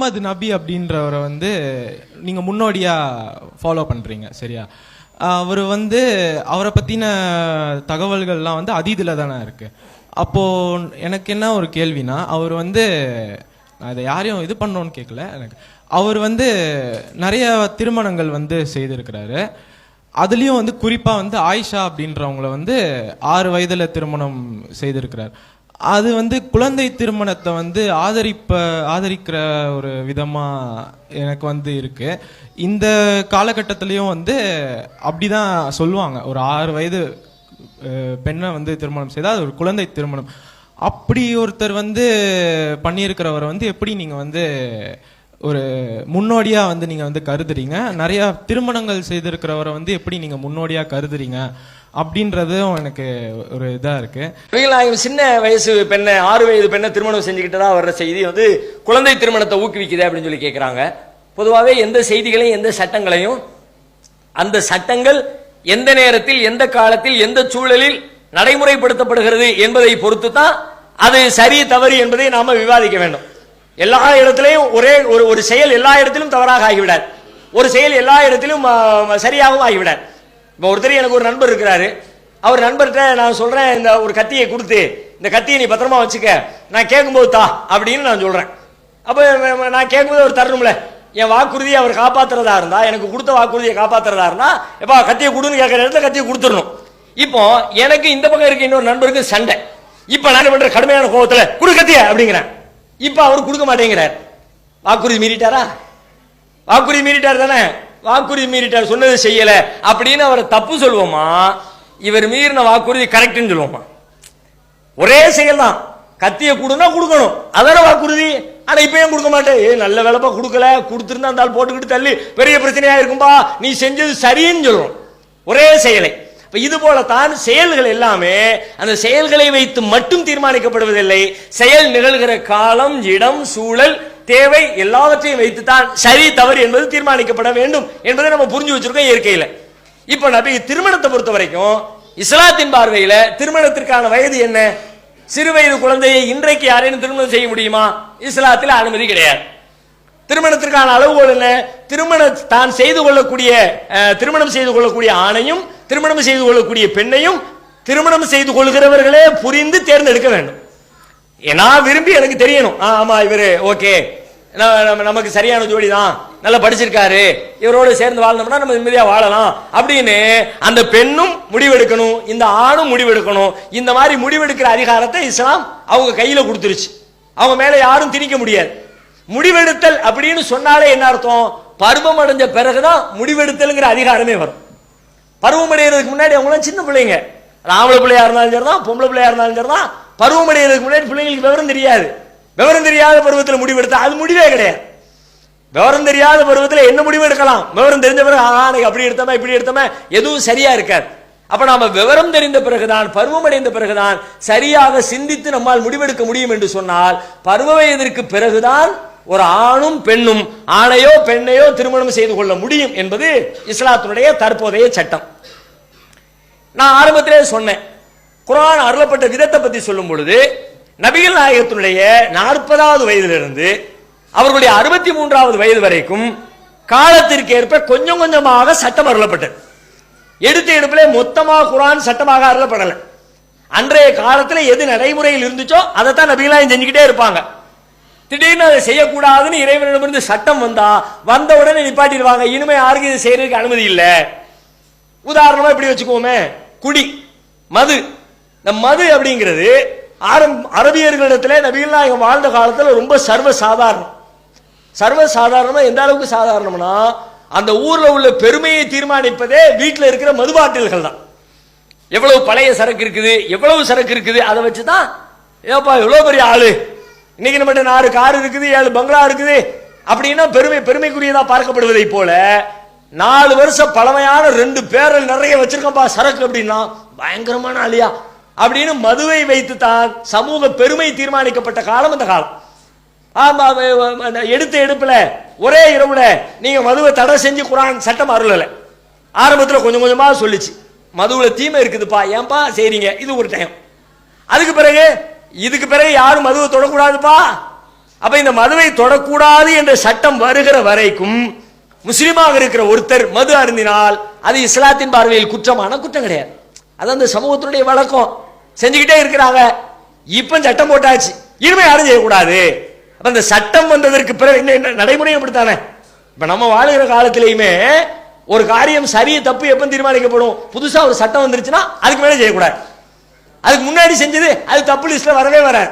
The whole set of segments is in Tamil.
முகமது நபி அப்படின்றவரை வந்து நீங்கள் முன்னோடியாக ஃபாலோ பண்ணுறீங்க சரியா? அவர் வந்து அவரை பற்றின தகவல்கள்லாம் வந்து அதீதில் தானே இருக்குது அப்போது எனக்கு என்ன ஒரு கேள்வினா அவர் வந்து நான் இதை யாரையும் இது பண்ணோன்னு கேட்கல எனக்கு. அவர் வந்து நிறைய திருமணங்கள் வந்து செய்திருக்கிறாரு. அதுலேயும் வந்து குறிப்பாக வந்து ஆயிஷா அப்படின்றவங்கள வந்து ஆறு வயதில் திருமணம் செய்திருக்கிறார். அது வந்து குழந்தை திருமணத்தை வந்து ஆதரிப்ப ஆதரிக்கிற ஒரு விதமாக எனக்கு வந்து இருக்கு. இந்த காலகட்டத்திலையும் வந்து அப்படிதான் சொல்லுவாங்க. ஒரு ஆறு வயது பெண்ணை வந்து திருமணம் செய்தால் அது ஒரு குழந்தை திருமணம். அப்படி ஒருத்தர் வந்து பண்ணியிருக்கிறவரை வந்து எப்படி நீங்க வந்து ஒரு முன்னோடியா வந்து நீங்க வந்து கருதுறீங்க? நிறைய திருமணங்கள் செய்திருக்கிறவரை வந்து எப்படி நீங்க முன்னோடியா கருதுறீங்க? அப்படின்றதும் எனக்கு ஒரு இதாக இருக்கு. சின்ன வயசு பெண்ணை ஆறு வயது பெண்ணை திருமணம் செஞ்சுக்கிட்டு தான் வர்ற செய்தி வந்து குழந்தை திருமணத்தை ஊக்குவிக்குது அப்படின்னு சொல்லி கேட்குறாங்க பொதுவாகவே எந்த செய்திகளையும் எந்த சட்டங்களையும் அந்த சட்டங்கள் எந்த நேரத்தில் எந்த காலத்தில் எந்த சூழலில் நடைமுறைப்படுத்தப்படுகிறது என்பதை பொறுத்து தான் அது சரி தவறு என்பதை நாம விவாதிக்க வேண்டும். எல்லா இடத்திலையும் ஒரே ஒரு ஒரு செயல் எல்லா இடத்திலும் தவறாக ஆகிவிடாது. ஒரு செயல் எல்லா இடத்திலும் சரியாகவும் ஆகிவிடாது. இப்போ ஒருத்தர் எனக்கு ஒரு நண்பர் இருக்கிறாரு. அவர் நண்பர்கிட்ட நான் சொல்கிறேன் இந்த ஒரு கத்தியை கொடுத்து இந்த கத்தியை நீ பத்திரமா வச்சுக்க. நான் கேட்கும்போது தா அப்படின்னு நான் சொல்கிறேன் அப்போ நான் கேட்கும்போது அவர் தரணும்ல. என் வாக்குறுதியை அவர் காப்பாத்துறதா இருந்தால் எனக்கு கொடுத்த வாக்குறுதியை காப்பாற்றுறதா இருந்தால் எப்பா கத்தியை கொடுன்னு கேட்குற இடத்துல கத்தியை கொடுத்துடணும். இப்போ எனக்கு இந்த பக்கம் இருக்க இன்னொரு நண்பருக்கு சண்டை. இப்போ நான் பண்ணுற கடுமையான கோபத்தில் கொடு கத்திய அப்படிங்கிறேன். இப்போ அவர் கொடுக்க மாட்டேங்கிறார். வாக்குறுதி மீறிட்டாரா? வாக்குறுதி மீறிட்டார் தானே. வாக்குறுதி மீறிட்டார் சொன்னது செய்யல அப்படின்னு அவரை தப்பு சொல்லுவோமா இவர் மீறின வாக்குறுதி கரெக்ட்னு சொல்லுவோமா ஒரே செயல் தான் கத்திய கொடுனா கொடுக்கணும். அதான வாக்குறுதி? ஆனா இப்பயும் கொடுக்க மாட்டேன் நல்ல வேலைப்பா கொடுக்கல. கொடுத்துருந்தா அந்த ஆள் போட்டுக்கிட்டு தள்ளி பெரிய பிரச்சனையா இருக்கும்பா. நீ செஞ்சது சரின்னு சொல்றோம். ஒரே செயலை. இப்போ இது போலத்தான் செயல்கள் எல்லாமே அந்த செயல்களை வைத்து மட்டும் தீர்மானிக்கப்படுவதில்லை. செயல் நிகழ்கிற காலம் இடம் சூழல் தேவை எல்லாவற்றையும் வைத்துத்தான் சரி தவறு என்பது தீர்மானிக்கப்பட வேண்டும் என்பதை நம்ம புரிஞ்சு வச்சிருக்கோம் இயற்கையில. இப்ப நபி திருமணத்தை பொறுத்த வரைக்கும் இஸ்லாத்தின் பார்வையில திருமணத்திற்கான வயது என்ன? சிறு வயது குழந்தையை இன்றைக்கு யாரேனும் திருமணம் செய்ய முடியுமா? இஸ்லாத்தில் அனுமதி கிடையாது. திருமணத்திற்கான அளவுகோல் என்ன? திருமண தான் செய்து கொள்ளக்கூடிய அஹ், திருமணம் செய்து கொள்ளக்கூடிய ஆணையும் திருமணம் செய்து கொள்ளக்கூடிய பெண்ணையும் திருமணம் செய்து கொள்கிறவர்களே புரிந்து தேர்ந்தெடுக்க வேண்டும். நான் விரும்பி எனக்கு தெரியணும். ஆமா இவரு ஓகே. நமக்கு சரியான ஜோடி தான் நல்லா படிச்சிருக்காரு. இவரோடு சேர்ந்து வாழ்ந்தோம்னா நம்ம நிம்மதியாக வாழலாம். அப்படின்னு அந்த பெண்ணும் முடிவெடுக்கணும். இந்த ஆணும் முடிவெடுக்கணும். இந்த மாதிரி முடிவெடுக்கிற அதிகாரத்தை இஸ்லாம் அவங்க கையில் கொடுத்துருச்சு. அவங்க மேலே யாரும் திணிக்க முடியாது. முடிவெடுத்தல் அப்படின்னு சொன்னாலே என்ன அர்த்தம்? பருவம் அடைஞ்ச பிறகுதான் முடிவெடுத்தல்ங்கிற அதிகாரமே வரும். பருவம் அடைகிறதுக்கு முன்னாடி அவங்களாம் சின்ன பிள்ளைங்க. ராமல ஆம்பளை பிள்ளையா இருந்தாலும் சரிதான் பொம்பளை பிள்ளையா இருந்தாலும் சரிதான். பருவம் அடைகிறதுக்கு முன்னாடி பிள்ளைங்களுக்கு விவரம் தெரியாது. விவரம் தெரியாத பருவத்தில் முடிவெடுத்தா அது முடிவே கிடையாது. விவரம் தெரியாத பருவத்தில் என்ன முடிவு எடுக்கலாம்? விவரம் தெரிஞ்ச பிறகு ஆஹா அப்படி எடுத்தோமே இப்படி எடுத்தோமே எதுவும் சரியா இருக்காது. அப்ப நாம விவரம் தெரிந்த பிறகுதான் பருவம் அடைந்த பிறகுதான் சரியாக சிந்தித்து நம்மால் முடிவெடுக்க முடியும் என்று சொன்னால் பருவ வயதிற்கு பிறகுதான் ஒரு ஆணும் பெண்ணும் ஆணையோ பெண்ணையோ திருமணம் செய்து கொள்ள முடியும் என்பது இஸ்லாத்தினுடைய தற்போதைய சட்டம். நான் ஆரம்பத்திலே சொன்னேன். குரான் அருளப்பட்ட விதத்தை பத்தி சொல்லும் பொழுது நபிகள் நாயகத்தினுடைய நாற்பதாவது வயதிலிருந்து அவர்களுடைய அறுபத்தி மூன்றாவது வயது வரைக்கும் காலத்திற்கு ஏற்ப கொஞ்சம் கொஞ்சமாக சட்டம் அருளப்பட்டது. எடுத்த எடுப்பிலே மொத்தமாக குரான் சட்டமாக அருளப்படலை. அன்றைய காலத்தில் எது நடைமுறையில் இருந்துச்சோ அதைத்தான் நபிகளாயும் செஞ்சுக்கிட்டே இருப்பாங்க. திடீர்னு அதை செய்யக்கூடாதுன்னு இறைவனிடமிருந்து சட்டம் வந்தா வந்த உடனே நிப்பாட்டிடுவாங்க. இனிமே யாருக்கு இதை செய்யறதுக்கு அனுமதி இல்லை. உதாரணமா இப்படி வச்சுக்கோமே. குடி மது. இந்த மது அப்படிங்கிறது அரபியர்களிடத்துல நபிகள் நாயகம் வாழ்ந்த காலத்தில் ரொம்ப சர்வ சாதாரணம் சர்வ சாதாரணமாக எந்த அளவுக்கு சாதாரணம்னா அந்த ஊரில் உள்ள பெருமையை தீர்மானிப்பதே வீட்டில் இருக்கிற மதுபாட்டில்கள் தான். எவ்வளவு பழைய சரக்கு இருக்குது எவ்வளவு சரக்கு இருக்குது அதை வச்சு தான் ஏப்பா எவ்வளோ பெரிய ஆளு. இன்னைக்கு நம்மகிட்ட நாலு கார் இருக்குது ஏழு பங்களா இருக்குது. அப்படின்னா பெருமை பெருமைக்குரியதாக பார்க்கப்படுவதை போல நாலு வருஷம் பழமையான ரெண்டு பேரல் நிறைய வச்சிருக்கப்பா சரக்கு அப்படின்னா பயங்கரமான ஆளியா. அப்படின்னு மதுவை வைத்து தான் சமூக பெருமை தீர்மானிக்கப்பட்ட காலம் அந்த காலம். ஆமா எடுத்த எடுப்புல ஒரே இரவுல நீங்க மதுவை தடை செஞ்சு குரான் சட்டம் அருளல. ஆரம்பத்தில் கொஞ்சம் கொஞ்சமா சொல்லிச்சு. மதுவுல தீமை இருக்குதுப்பா ஏன்பா செய்றீங்க? இது ஒரு டைம் அதுக்கு பிறகு இதுக்கு பிறகு யாரும் மதுவை தொடக்கூடாதுப்பா? அப்ப இந்த மதுவை தொடக்கூடாது என்ற சட்டம் வருகிற வரைக்கும் முஸ்லீமாக இருக்கிற ஒருத்தர் மது அருந்தினால் அது இஸ்லாத்தின் பார்வையில் குற்றமான குற்றம் கிடையாது. அது அந்த சமூகத்தினுடைய வழக்கம். செஞ்சுக்கிட்டே இருக்கிறாங்க. இப்போ சட்டம் போட்டாச்சு. இனிமே யாரும் செய்யக்கூடாது. அப்போ அந்த சட்டம் வந்ததற்கு பிறகு என்ன- என்ன நடைமுறை அப்படித்தானே? இப்போ நம்ம வாழுகிற காலத்திலையுமே ஒரு காரியம் சரி தப்பு எப்போ தீர்மானிக்கப்படும்? புதுசாக ஒரு சட்டம் வந்துருச்சுன்னா அதுக்கு மேலே செய்யக்கூடாது. அதுக்கு முன்னாடி செஞ்சது அது தப்பு லிஸ்ட்டில் வரவே வராது.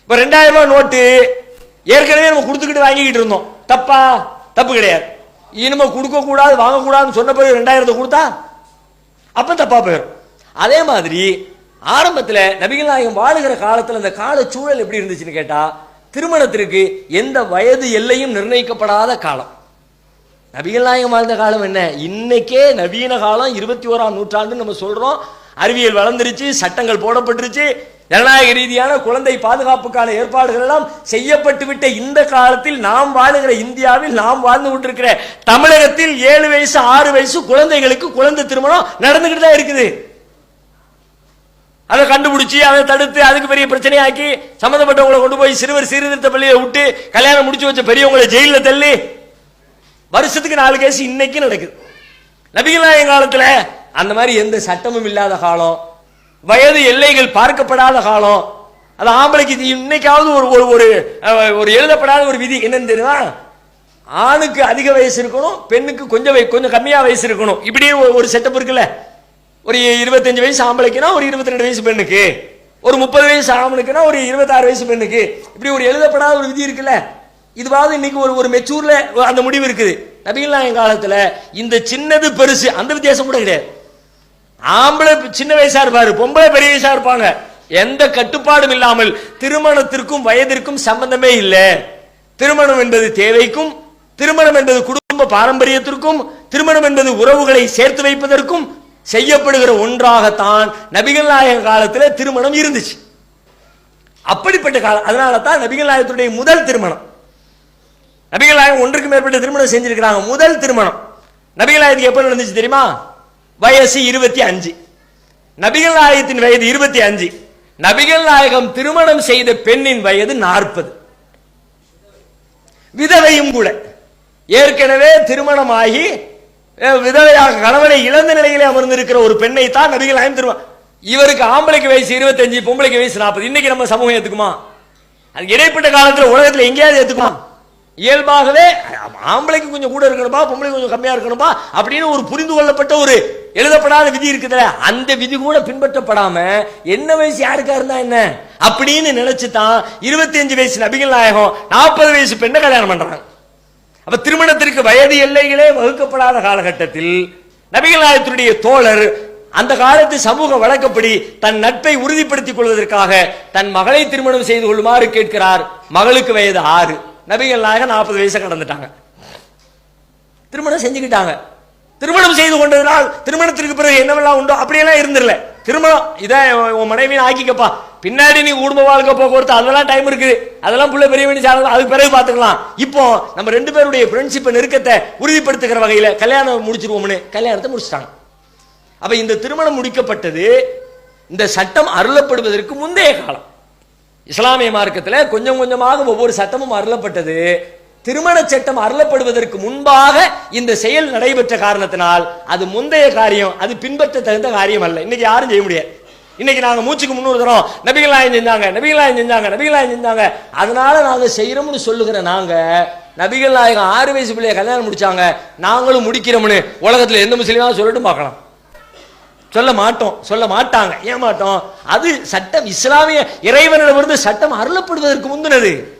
இப்போ ரெண்டாயிரம் ரூபாய் நோட்டு ஏற்கனவே நம்ம கொடுத்துக்கிட்டு வாங்கிக்கிட்டு இருந்தோம். தப்பா? தப்பு கிடையாது. இனிமே கொடுக்கக்கூடாது வாங்கக்கூடாதுன்னு சொன்ன பிறகு ரெண்டாயிரத்தை கொடுத்தா அப்போ தப்பா போயிடும் அதே மாதிரி ஆரம்பத்தில் நபிகள் நாயகம் வாழுகிற காலத்தில் அந்த கால சூழல் எப்படி இருந்துச்சுன்னு கேட்டால் திருமணத்திற்கு எந்த வயது எல்லையும் நிர்ணயிக்கப்படாத காலம். நபிகள் நாயகம் வாழ்ந்த காலம் என்ன? இன்னைக்கே நவீன காலம் இருபத்தி ஓராம் நூற்றாண்டு நம்ம சொல்கிறோம் அறிவியல் வளர்ந்துருச்சு சட்டங்கள் போடப்பட்டுருச்சு. ஜனநாயக ரீதியான குழந்தை பாதுகாப்புக்கான ஏற்பாடுகள் எல்லாம் செய்யப்பட்டு விட்ட இந்த காலத்தில் நாம் வாழுகிற இந்தியாவில் நாம் வாழ்ந்து கொண்டிருக்கிற தமிழகத்தில் ஏழு வயசு ஆறு வயசு குழந்தைகளுக்கு குழந்தை திருமணம் நடந்துகிட்டு தான் இருக்குது. அதை கண்டுபிடிச்சி அதை தடுத்து அதுக்கு பெரிய பிரச்சனையாக்கி சம்பந்தப்பட்டவங்களை கொண்டு போய் சிறுவர் சீர்திருத்த பள்ளியை விட்டு கல்யாணம் முடிச்சு வச்ச பெரியவங்களை ஜெயில தள்ளி வருஷத்துக்கு நாலு கேஸ் இன்னைக்கு நடக்குது. நபிகள் நாயகம் காலத்துல அந்த மாதிரி எந்த சட்டமும் இல்லாத காலம் வயது எல்லைகள் பார்க்கப்படாத காலம் அது ஆம்பளைக்கு இன்னைக்காவது ஒரு ஒரு ஒரு ஒரு எழுதப்படாத ஒரு விதி. என்னன்னு தெரியுமா? ஆணுக்கு அதிக வயசு இருக்கணும் பெண்ணுக்கு கொஞ்சம் கொஞ்சம் கம்மியா வயசு இருக்கணும். இப்படியே ஒரு- ஒரு செட்டப் இருக்குல்ல? ஒரு இருபத்தஞ்சு வயசு ஆம்பளைக்குன்னா ஒரு இருபத்தி ரெண்டு வயசு பெண்ணுக்கு. ஒரு முப்பது வயசு ஆம்பளுக்குன்னா ஒரு இருபத்தாறு வயசு பெண்ணுக்கு. இப்படி ஒரு எழுதப்படாத ஒரு விதி இருக்குல்ல? இதுவாவது இன்னைக்கு ஒரு ஒரு மெச்சூர்ல அந்த முடிவு இருக்குது. நபிகள் என் காலத்துல இந்த சின்னது பெருசு அந்த வித்தியாசம் கூட கிடையாது. ஆம்பளை சின்ன வயசா இருப்பாரு பொம்பளை பெரிய வயசா இருப்பாங்க. எந்த கட்டுப்பாடும் இல்லாமல் திருமணத்திற்கும் வயதிற்கும் சம்பந்தமே இல்லை. திருமணம் என்பது தேவைக்கும் திருமணம் என்பது குடும்ப பாரம்பரியத்திற்கும் திருமணம் என்பது உறவுகளை சேர்த்து வைப்பதற்கும் செய்யப்படுகிற ஒன்றாகத்தான் நபிகள் நாயக காலத்தில் திருமணம் இருந்துச்சு. அப்படிப்பட்ட காலம் அதனால தான் நபிகள் நாயகத்துடைய முதல் திருமணம். நபிகள் நாயகம் ஒன்றுக்கு மேற்பட்ட திருமணம் செஞ்சிருக்கிறாங்க. முதல் திருமணம். நபிகள் நாயகத்துக்கு எப்ப நடந்துச்சு தெரியுமா? வயசு இருபத்தி அஞ்சு. நபிகள் நாயகத்தின் வயது இருபத்தி அஞ்சு. நபிகள் நாயகம் திருமணம் செய்த பெண்ணின் வயது நாற்பது. விதவையும் கூட. ஏற்கனவே திருமணமாகி ஆகி விதவையாக கணவனை இழந்த நிலையிலே அமர்ந்திருக்கிற ஒரு பெண்ணை தான் நபிகள் நாயகம் தருவான் இவருக்கு ஆம்பளைக்கு வயசு இருபத்தஞ்சு பொம்பளைக்கு வயசு நாற்பது. இன்னைக்கு நம்ம சமூகம் ஏத்துக்குமா? அது இடைப்பட்ட காலத்தில் உலகத்தில் எங்கேயாவது ஏத்துக்குமா? இயல்பாகவே ஆம்பளைக்கு கொஞ்சம் கூட இருக்கணுமா பொம்பளைக்கு கொஞ்சம் கம்மியா இருக்கணுமா அப்படின்னு ஒரு புரிந்து கொள்ளப்பட்ட ஒரு எழுதப்படாத விதி இருக்குதுல்ல அந்த விதி கூட பின்பற்றப்படாம என்ன வயசு யாருக்கா இருந்தா என்ன? அப்படின்னு நினைச்சு தான் இருபத்தி வயசு நபிகள் நாயகம் நாற்பது வயசு பெண்ணை கல்யாணம் பண்றாங்க. அப்ப திருமணத்திற்கு வயது எல்லைகளே வகுக்கப்படாத காலகட்டத்தில் நபிகள் நாயத்தினுடைய தோழர் அந்த காலத்து சமூக வழக்கப்படி தன் நட்பை உறுதிப்படுத்திக் கொள்வதற்காக தன் மகளை திருமணம் செய்து கொள்ளுமாறு கேட்கிறார். மகளுக்கு வயது ஆறு. நபிகள் நாயகம் நாற்பது வயசை கடந்துட்டாங்க. திருமணம் செஞ்சுக்கிட்டாங்க. திருமணம் செய்து கொண்டதனால் திருமணத்திற்கு பிறகு என்னவெல்லாம் உண்டோ அப்படியெல்லாம் இருந்திரல திருமணம் இதான் உன் மனைவியை ஆக்கிக்கப்பா. பின்னாடி நீ குடும்ப வாழ்க்கை போக்குவரத்து அதெல்லாம் டைம் இருக்குது. அதெல்லாம் புள்ள பெரிய வேண்டி அதுக்கு பிறகு பார்த்துக்கலாம். இப்போ நம்ம ரெண்டு பேருடைய ஃப்ரெண்ட்ஷிப் நெருக்கத்தை உறுதிப்படுத்துகிற வகையில் கல்யாணம் முடிச்சிருவோம்னு கல்யாணத்தை முடிச்சிட்டாங்க. அப்போ இந்த திருமணம் முடிக்கப்பட்டது இந்த சட்டம் அருளப்படுவதற்கு முந்தைய காலம். இஸ்லாமிய மார்க்கத்தில் கொஞ்சம் கொஞ்சமாக ஒவ்வொரு சட்டமும் அருளப்பட்டது. திருமண சட்டம் அருளப்படுவதற்கு முன்பாக இந்த செயல் நடைபெற்ற காரணத்தினால் அது முந்தைய காரியம் அது பின்பற்ற தகுந்த காரியம் அல்ல. இன்னைக்கு யாரும் செய்ய முடியாது. இன்னைக்கு நாங்கள் மூச்சுக்கு முன்னூறு தரோம். நபிகள் நாயகம் செஞ்சாங்க? நபிகள் நாயகம் செஞ்சாங்க? நபிகள் நாயகம் செஞ்சாங்க? அதனால நாங்கள் செய்கிறோம்னு சொல்லுகிற நாங்கள் நபிகள் நாயகம் ஆறு வயசு பிள்ளைய கல்யாணம் முடிச்சாங்க. நாங்களும் முடிக்கிறோம்னு உலகத்துல எந்த முஸ்லீமாவது சொல்லட்டும் பார்க்கலாம். சொல்ல மாட்டோம். சொல்ல மாட்டாங்க. ஏன் மாட்டோம்? அது சட்டம் இஸ்லாமிய இறைவனிடமிருந்து சட்டம் அருளப்படுவதற்கு முந்தினது.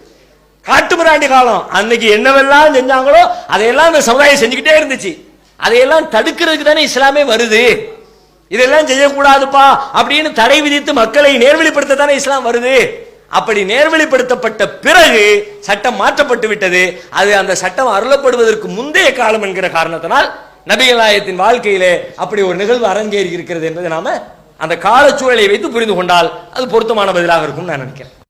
காட்டுமிராண்டி காலம். அன்னைக்கு என்னவெல்லாம் செஞ்சாங்களோ அதையெல்லாம் இந்த சமுதாயம் செஞ்சுக்கிட்டே இருந்துச்சு. அதையெல்லாம் தடுக்கிறதுக்கு தானே இஸ்லாமே வருது. இதெல்லாம் செய்யக்கூடாதுப்பா அப்படின்னு தடை விதித்து மக்களை நேர்வழிப்படுத்த தானே இஸ்லாம் வருது? அப்படி நேர்வழிப்படுத்தப்பட்ட பிறகு சட்டம் மாற்றப்பட்டு விட்டது. அது அந்த சட்டம் அருளப்படுவதற்கு முந்தைய காலம் என்கிற காரணத்தினால் நபிகளாயத்தின் வாழ்க்கையிலே அப்படி ஒரு நிகழ்வு அரங்கேறி இருக்கிறது என்பதை நாம அந்த காலச்சூழலை வைத்து புரிந்து கொண்டால் அது பொருத்தமான பதிலாக இருக்கும் நான் நினைக்கிறேன்.